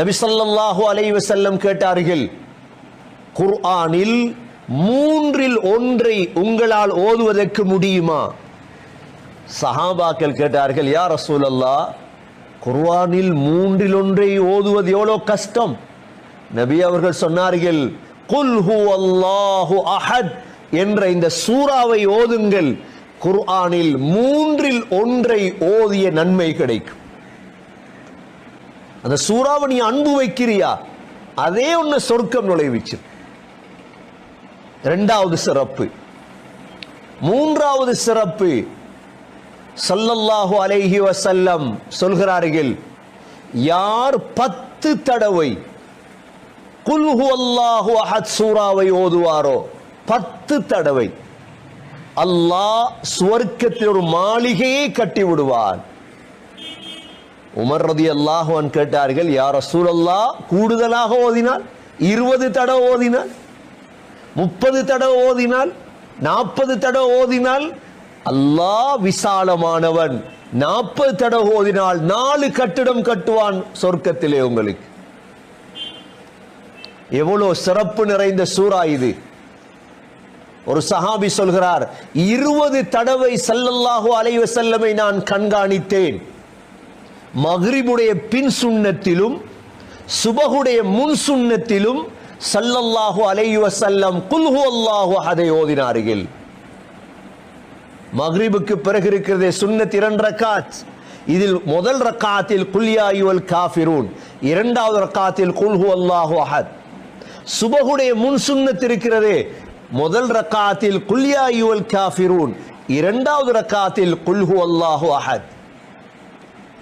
நபி ஸல்லல்லாஹு அலைஹி வஸல்லம் கேட்டார்கள் குர்ஆனில் மூன்றில் ஒன்றை உங்களால் ஓதுவதற்கு முடியுமா? சஹாபாக்கள் கேட்டார்கள் யா ரசூலல்லாஹ் குர்ஆனில் மூன்றில் ஒன்றை ஓதுவது எவ்வளோ கஷ்டம்? நபி அவர்கள் சொன்னார்கள் குல் அல்லாஹு அஹத் என்ற இந்த சூறாவை ஓதுங்கள் குர்ஆனில் மூன்றில் ஒன்றை ஓதிய நன்மை கிடைக்கும். அந்த சூறாவை நீ அன்பு வைக்கிறியா? அதே ஒன்று சொர்க்கம் நுழைவிச்சு. ரெண்டாவது சிறப்பு. மூன்றாவது சிறப்பு. சல்லல்லாஹு அலைஹி வசல்லம் சொல்கிறார்கள் யார் பத்து தடவை குல்ஹு அல்லாஹு அஹத் சூறாவை ஓதுவாரோ? பத்து தடவை. அல்லாஹ் சுவர்க்கத்தில் ஒரு மாளிகையை கட்டி விடுவான். உமர் ரதி அல்லாஹுவன் கேட்டார்கள் யார் ரசூலல்லா கூடுதலாக ஓதினால் இருபது தடவை ஓதினால் முப்பது தடவை ஓதினால் நாற்பது தடவை ஓதினால் அல்லாஹ் விசாலமானவன். நாற்பது தடவை ஓதினால் நாலு கட்டிடம் கட்டுவான் சொர்க்கத்திலே உங்களுக்கு. எவ்வளவு சிறப்பு நிறைந்த சூறா இது. ஒரு சஹாபி சொல்கிறார் இருபது தடவை ஸல்லல்லாஹு அலைஹி செல்லமை நான் கண்காணித்தேன். மஹ்ரிபுடைய பின் சுண்ணத்திலும் சுபகுடைய முன் சுன்னத்திலும் சல்லல்லாஹு அலையுவ சல்லம் குல்ஹு அல்லாஹு அதை ஓதினார்கள். மக்ரிபுக்கு பிறகு இருக்கிறதே சுன்னத் இரண்டு ரக்காத். இதில் முதல் ரக்காத்தில் குல்யாயுவல் காஃபிரூன் இரண்டாவது ரக்காத்தில் குல்ஹு அல்லாஹு அஹத் சுபகுடைய முன் சுண்ணத் இருக்கிறதே முதல் ரக்காத்தில் குல்யாயுவல் காஃபிரூன் இரண்டாவது ரக்காத்தில் குல்ஹு அல்லாஹு அஹத்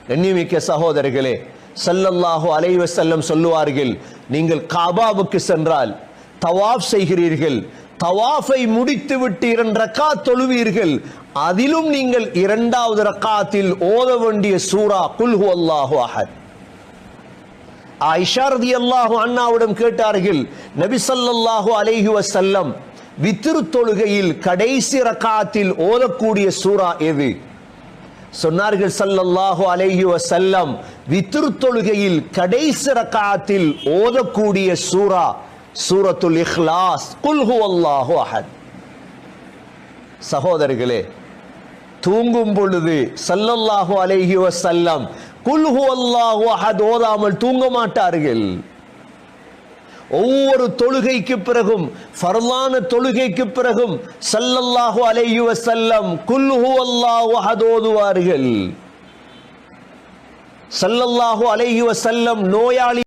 எண்ணிமிக்க சகோதரர்களே ஸல்லல்லாஹு அலைவ செல்லம் சொல்லுவார்கள் நீங்கள் காபாவுக்கு சென்றால் தவாஃப் செய்கிறீர்கள் தவாஃபை முடித்துவிட்டு இரண்டு ரக்காத் தொழுவீர்கள் அதிலும் நீங்கள் இரண்டாவது ரக்காத்தில் ஓத வேண்டிய சூரா குல்ஹு அல்லாஹு அஹத். ஆயிஷா ரதியல்லாஹு அண்ணாவிடம் கேட்டார்கள் நபி ஸல்லல்லாஹு அலைஹி வஸல்லம் வித்திரு தொழுகையில் கடைசி ரக்காத்தில் ஓதக்கூடிய சூரா எது? சொன்னார்கள் சல்லல்லாஹு அலைஹி வசல்லம் வித்ரு தொழுகையில் கடைசி ரக்காத்தில் ஓதக்கூடிய சூரா சூரத்துல் இஹ்லாஸ். குல்ஹு அல்லாஹு அஹத். சகோதரர்களே தூங்கும் பொழுது சல்லல்லாஹு அலைஹி வசல்லம் குல்ஹு அல்லாஹு அஹத் ஓதாமல் தூங்க மாட்டார்கள். ஒவ்வொரு தொழுகைக்கு பிறகும் ஃபர்லான தொழுகைக்கு பிறகும் சல்லல்லாஹு அலையு வசல்லம் குல்ஹு அல்லாஹு அதோதுவார்கள் சல்லல்லாஹு அலைஹி நோயாளி